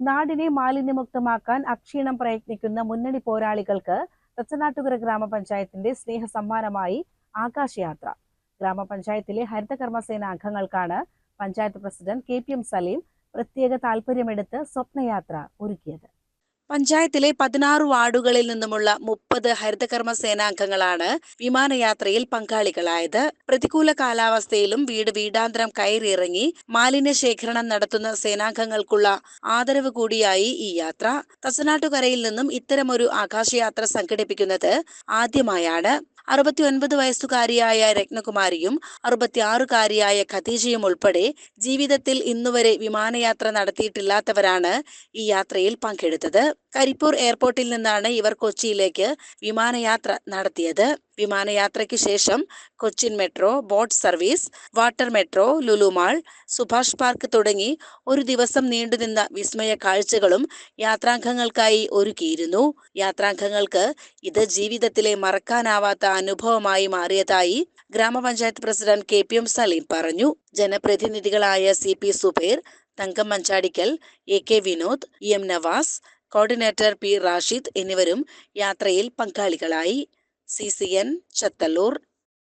നാടിനെ മാലിന്യമുക്തമാക്കാൻ അക്ഷീണം പ്രയത്നിക്കുന്ന മുന്നണി പോരാളികൾക്ക് തച്ചനാട്ടുകര ഗ്രാമപഞ്ചായത്തിന്റെ സ്നേഹ സമ്മാനമായി ആകാശയാത്ര. ഗ്രാമപഞ്ചായത്തിലെ ഹരിതകർമ്മസേന അംഗങ്ങൾക്കാണ് panchayat president K P M Saleem പ്രത്യേക താൽപര്യമെടുത്ത് സ്വപ്നയാത്ര ഒരുക്കിയത്. പഞ്ചായത്തിലെ പതിനാറ് വാർഡുകളിൽ നിന്നുമുള്ള മുപ്പത് ഹരിതകർമ്മ സേനാംഗങ്ങളാണ് വിമാനയാത്രയിൽ പങ്കാളികളായത്. പ്രതികൂല കാലാവസ്ഥയിലും വീട് വീടാന്തരം കയറിയിറങ്ങി മാലിന്യ ശേഖരണം നടത്തുന്ന സേനാംഗങ്ങൾക്കുള്ള ആദരവ് കൂടിയായി ഈ യാത്ര. തസനാട്ടുകരയിൽ നിന്നും ഇത്തരമൊരു ആകാശയാത്ര സംഘടിപ്പിക്കുന്നത് ആദ്യമായാണ്. അറുപത്തിയൊൻപത് വയസ്സുകാരിയായ രത്നകുമാരിയും അറുപത്തിയാറുകാരിയായ ഖദീജയും ഉൾപ്പെടെ ജീവിതത്തിൽ ഇന്നുവരെ വിമാനയാത്ര നടത്തിയിട്ടില്ലാത്തവരാണ് ഈ യാത്രയിൽ പങ്കെടുത്തത്. കരിപ്പൂർ എയർപോർട്ടിൽ നിന്നാണ് ഇവർ കൊച്ചിയിലേക്ക് വിമാനയാത്ര നടത്തിയത്. വിമാനയാത്രയ്ക്ക് ശേഷം Cochin metro boat service water metro Lulu mall Subhash park തുടങ്ങി ഒരു ദിവസം നീണ്ടുനിന്ന വിസ്മയ കാഴ്ചകളും യാത്രാംഗങ്ങൾക്കായി ഒരുക്കിയിരുന്നു. യാത്രാംഗങ്ങൾക്ക് ഇത് ജീവിതത്തിലെ മറക്കാനാവാത്ത അനുഭവമായി മാറിയതായി ഗ്രാമപഞ്ചായത്ത് president K P M Saleem പറഞ്ഞു. ജനപ്രതിനിധികളായ C P Zubair Thankam Manjadikkal A K Vinod E M Navas coordinator P Rashid എന്നിവരും യാത്രയിൽ പങ്കാളികളായി. C C N Chathallur